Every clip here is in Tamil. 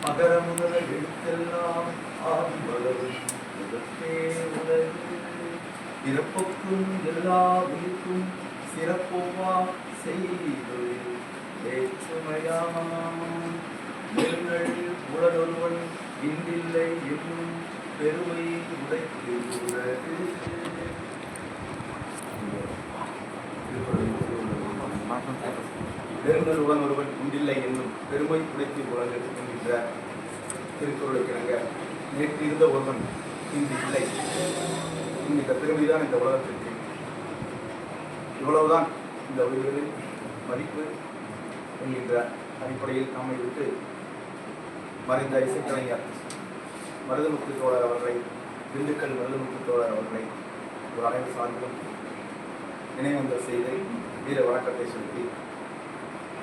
அகர முதல எழுத்தெல்லாம் ஆதி வளரும் முதற்றே உலகு எல்லா உயிர்க்கும் சிறப்போவா செய்து வேற்றுமையாம் நெருங்கள் உடலொருவன் இன்றில்லை என்னும் பெருமை உடைத்து உலகு நெருங்கல் ஒருவன் உண்டில்லை என்னும் பெருமை உடைத்து உலகு என்கின்ற திருக்குறளை கிணங்க நேற்று இருந்த ஒருவன் இன்று இல்லை. இந்த பெருமைதான் இந்த உலகத்திற்கு. இவ்வளவுதான் இந்த உயிர்களின் மதிப்பு என்கின்ற அடிப்படையில் நம்மை விட்டு மறைந்த இசைக்கலைஞர் மருதமுத்து தோழர் அவர்களை திண்டுக்கல் மருதமுத்து தோழர் அவர்களை ஒரு அனைத்து சார்ந்தும் நினைவந்தல் செய்து வீர வணக்கத்தை செலுத்தி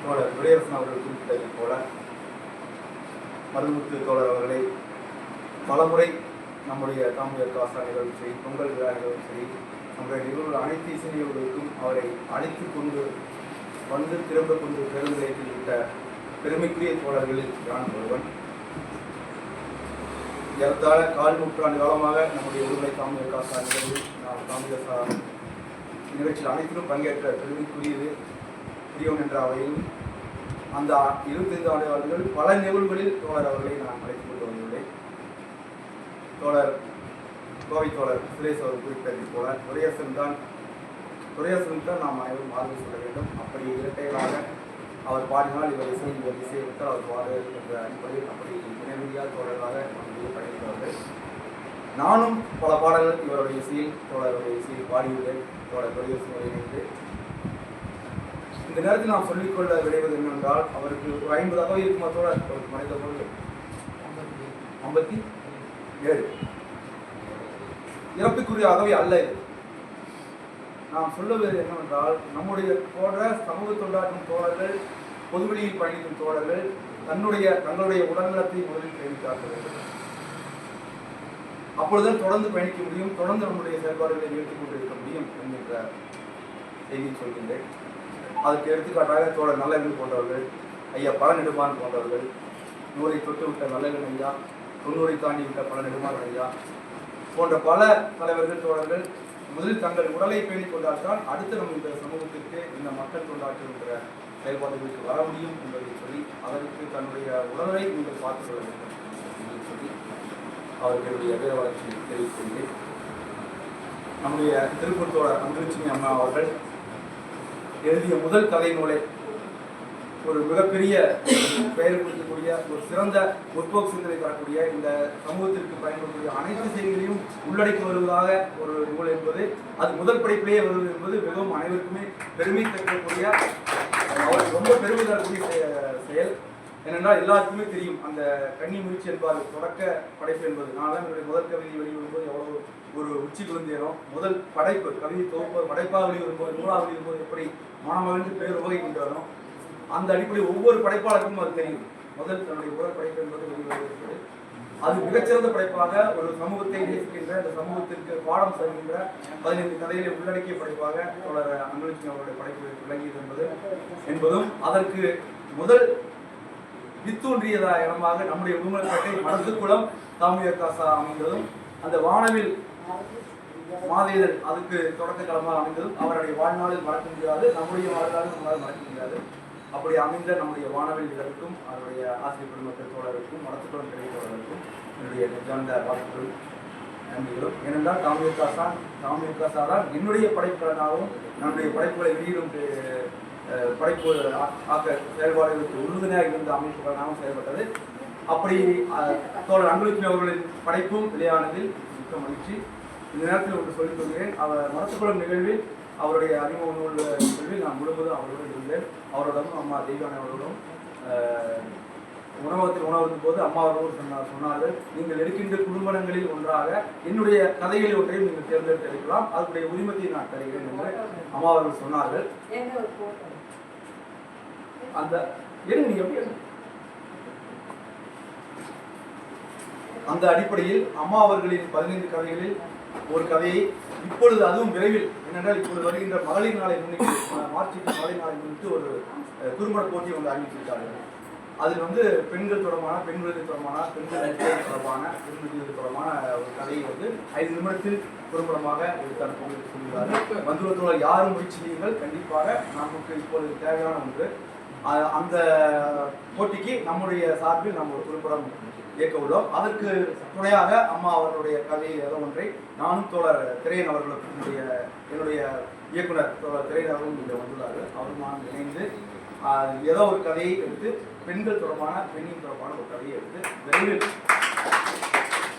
தோழர் துரையரசன் அவர்கள் குறிப்பிட்டதைப் போல மருதமுத்து தோழர் அவர்களை பலமுறை நம்முடைய தாமிர காசா சரி பொங்கல் விழா சரி நம்முடைய நிகழ்வுகள் அனைத்து இசை நிகழ்வுகளுக்கும் அவரை அழைத்து கொண்டு வந்து திரும்ப கொண்டு பெருநிலையத்தில் விட்ட பெருமைக்குரிய தோழர்களில் நான் ஒருவன். ஏறத்தாழ கால் நூற்றாண்டு காலமாக நம்முடைய விடுதலை தாமிர காசா நிகழ்வு நாம் தாமிர நிகழ்ச்சியில் அனைத்திலும் பங்கேற்ற பெருமைக்குரியது புரியவன் என்ற அவையில் அந்த இருபத்தைந்து ஆண்டுகள் பல நிகழ்வுகளில் தோழர் அவர்களை நான் அழைத்துக் கொண்டு வந்துள்ளேன். தோழர் கோவை தோழர் சுரேஷ் அவர் குறிப்பிட்டதைப் போல துரையரசன் தான் துரையரசன் தான் நாம் அனைவரும் மார்பு சொல்ல வேண்டும். அப்படி இரட்டைகளாக அவர் பாடினால் இவர் இசை இவர் இசை விட்டால் அவர் பாடு என்ற அடிப்படையில் அப்படி இணைவெளியாக தோழர்களாக நம்முடைய பயணித்தவர்கள் நானும் பல பாடல்கள் இவருடைய இசையில் தோழருடைய இசையில் பாடியுள்ளேன். தோழர் துரையரசன் இணைந்து இந்த நேரத்தில் நாம் சொல்லிக்கொள்ள விளைவது என்னவென்றால் அவருக்கு ஒரு ஐம்பது அகவை இருக்குமா தோழர் அவருக்கு மனித பொருள் ஐம்பத்தி ஏழு. இறப்புக்குரிய அகவை அல்ல இது. நாம் சொல்லுவது என்னவென்றால் நம்முடைய தோழர் சமூக தொண்டாற்றும் தோழர்கள் பொதுவெளியில் பயணிக்கும் தோழர்கள் தன்னுடைய தங்களுடைய உடல்நலத்தை முதலில் பேணி வேண்டும் அப்பொழுதுதான் தொடர்ந்து பயணிக்க முடியும் தொடர்ந்து நம்முடைய செயல்பாடுகளை நிறுத்திக் கொண்டிருக்க முடியும் என்கின்ற செய்தி சொல்கின்றேன். அதற்கு எடுத்துக்காட்டாக தோழர் நல்லவன் போன்றவர்கள் ஐயா பல நெடுமான் போன்றவர்கள் நூறை தொட்டு விட்ட நல்லவன் ஐயா தொண்ணூறை தாண்டி விட்ட பல நெடுமான் ஐயா போன்ற பல தலைவர்கள் தோழர்கள் முதலில் தங்கள் உடலை பேணிக் கொண்டால்தான் அடுத்து நம்ம இந்த சமூகத்திற்கு இந்த மக்கள் கொண்டாற்றுகின்ற செயல்பாடுகளுக்கு வர முடியும் என்பதை சொல்லி அதற்கு தன்னுடைய உடலை நீங்கள் பார்த்துக் கொள்ள வேண்டும் என்று சொல்லி அவர்களுடைய வீர வளர்ச்சியை தெரிவித்துள்ளேன் நம்முடைய திருப்பூர் தோழர் அன்புலட்சுமி அம்மா அவர்கள் எழுதிய முதல் கதை நூலை. ஒரு மிகப்பெரிய பெயர் கொடுக்கக்கூடிய ஒரு சிறந்த முற்போக்கு சிந்தனை தரக்கூடிய இந்த சமூகத்திற்கு பயன்படக்கூடிய அனைத்து செய்திகளையும் உள்ளடக்கி வருவதாக ஒரு நூல் என்பது அது முதல் படைப்பிலேயே வருவது என்பது மிகவும் அனைவருக்குமே பெருமை தரக்கூடிய அவர் ரொம்ப பெருமை தரக்கூடிய செயல். ஏனென்றால் எல்லாருக்குமே தெரியும் அந்த கன்னி முயற்சி என்பார் தொடக்க படைப்பு என்பது. நான் தான் என்னுடைய முதல் கவிதை வெளிவரும்போது எவ்வளவு ஒரு உச்சிக்கு வந்தேனோ முதல் படைப்பு கவிதை தொகுப்பு படைப்பாக வெளிவரும்போது நூலாக வெளிவரும்போது எப்படி மனமகிழ்ந்து பேர் உபகை கொண்டு வரும் அந்த அடிப்படையில் ஒவ்வொரு படைப்பாளருக்கும் அது தெரியும். முதல் தன்னுடைய முதல் படைப்பு என்பது வெளிவருகிறது. அது மிகச்சிறந்த படைப்பாக ஒரு சமூகத்தை நேசிக்கின்ற இந்த சமூகத்திற்கு பாடம் தருகின்ற பதினைந்து கதைகளை உள்ளடக்கிய படைப்பாக தொடர் அன்பலட்சுமி அவருடைய படைப்பு விளங்கியது என்பது என்பதும் அதற்கு முதல் வித்தோன்றியதா இடமாக நம்முடைய உடுமலைப்பேட்டை மனசுக்குளம் தாமியர் காசா அமைந்ததும் அந்த வானவில் மாதேதன் அதுக்கு தொடக்க காலமாக அமைந்ததும் அவருடைய வாழ்நாளில் மறக்க முடியாது நம்முடைய வாழ்நாளில் நம்மளால் மறக்க முடியாது. அப்படி அமைந்த நம்முடைய வானவில் இதற்கும் அவருடைய ஆசிரியர் குடும்பத்தில் தோழருக்கும் மனத்துடன் கிடை தோழருக்கும் என்னுடைய நிஜாந்த வாழ்த்துக்கள் நன்றிகளும். ஏனென்றால் தாமியர் காசா தாமியர் காசா தான் என்னுடைய படைப்பாளனாகவும் நம்முடைய படைப்புகளை வெளியிடும் படைப்பு ஆ- ஆக்க செயல்பாடுகளுக்கு உறுதுணையாக இருந்த அமைப்புகளாகவும் செயல்பட்டது. அப்படி தோழர் அன்பலட்சுமி அவர்களின் படைப்பும் வெளியானதில் மிக்க மகிழ்ச்சி. இந்த நேரத்தில் ஒன்று சொல்லிக் கொள்கிறேன். அவர் மரத்துக்குளம் நிகழ்வில் அவருடைய அறிமுக நூல் நிகழ்வில் நான் முழுவதும் அவருடன் இருந்தேன். அவரோடும் அம்மா தெய்வானை அவரோடும் உணவகத்தில் உணவகத்தின் போது அம்மா அவர்களும் சொன்னார் சொன்னார்கள் நீங்கள் எடுக்கின்ற குடும்பங்களில் ஒன்றாக என்னுடைய கதைகளில் ஒன்றையும் நீங்கள் தேர்ந்தெடுத்து எடுக்கலாம். அதனுடைய உரிமத்தை நான் தருகிறேன் என்று அம்மா அவர்கள் சொன்னார்கள். அந்த எடுங்க நீங்க எப்படி அந்த அடிப்படையில் அம்மா அவர்களின் பதினைந்து கதைகளில் ஒரு கதையை இப்பொழுது அதுவும் விரைவில் என்னென்றால் இப்பொழுது வருகின்ற மகளிர் நாளை முன்னிட்டு மார்ச் மகளிர் நாளை முன்னிட்டு ஒரு குறும்பட போட்டி வந்து அறிவித்திருக்கார்கள் அதில் வந்து பெண்கள் தொடர்பான பெண் விடுதலை தொடர்பான பெண்கள் தொடர்பான பெண் விடுதலை தொடர்பான ஒரு கதையை வந்து ஐந்து நிமிடத்தில் குறும்படமாக எடுத்து அனுப்ப சொல்கிறார் யாரும் முயற்சி கண்டிப்பாக நமக்கு இப்பொழுது தேவையான ஒன்று அந்த போட்டிக்கு நம்முடைய சார்பில் நம்ம ஒரு குறும்படம் இயக்க உள்ளோம். அதற்கு துணையாக அம்மா அவர்களுடைய கதை ஏதோ ஒன்றை நானும் தோழர் திரையன் அவர்களுக்கு என்னுடைய என்னுடைய இயக்குனர் தோழர் திரையன் அவர்களும் இங்கே வந்துள்ளார்கள். அவரும் நான் இணைந்து ஏதோ ஒரு கதையை எடுத்து பெண்கள் தொடர்பான பெண்ணின் தொடர்பான ஒரு கதையை எடுத்து விரைவில்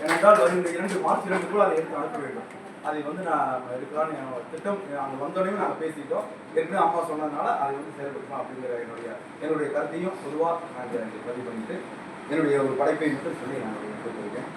ஏனென்றால் வருகின்ற இரண்டு மார்ச் இரண்டுக்குள் அதை எடுத்து அனுப்ப வேண்டும். அதை வந்து நான் எடுக்கலாம்னு திட்டம். அங்கே வந்தோடனே நாங்கள் பேசிட்டோம். ஏற்கனவே அம்மா சொன்னதுனால அதை வந்து செயல்படுத்தலாம் அப்படிங்கிற என்னுடைய என்னுடைய கருத்தையும் பொதுவாக நாங்கள் பதிவு பண்ணிட்டு என்னுடைய ஒரு படைப்பை மட்டும் சொல்லி நான் கொடுத்துருக்கேன்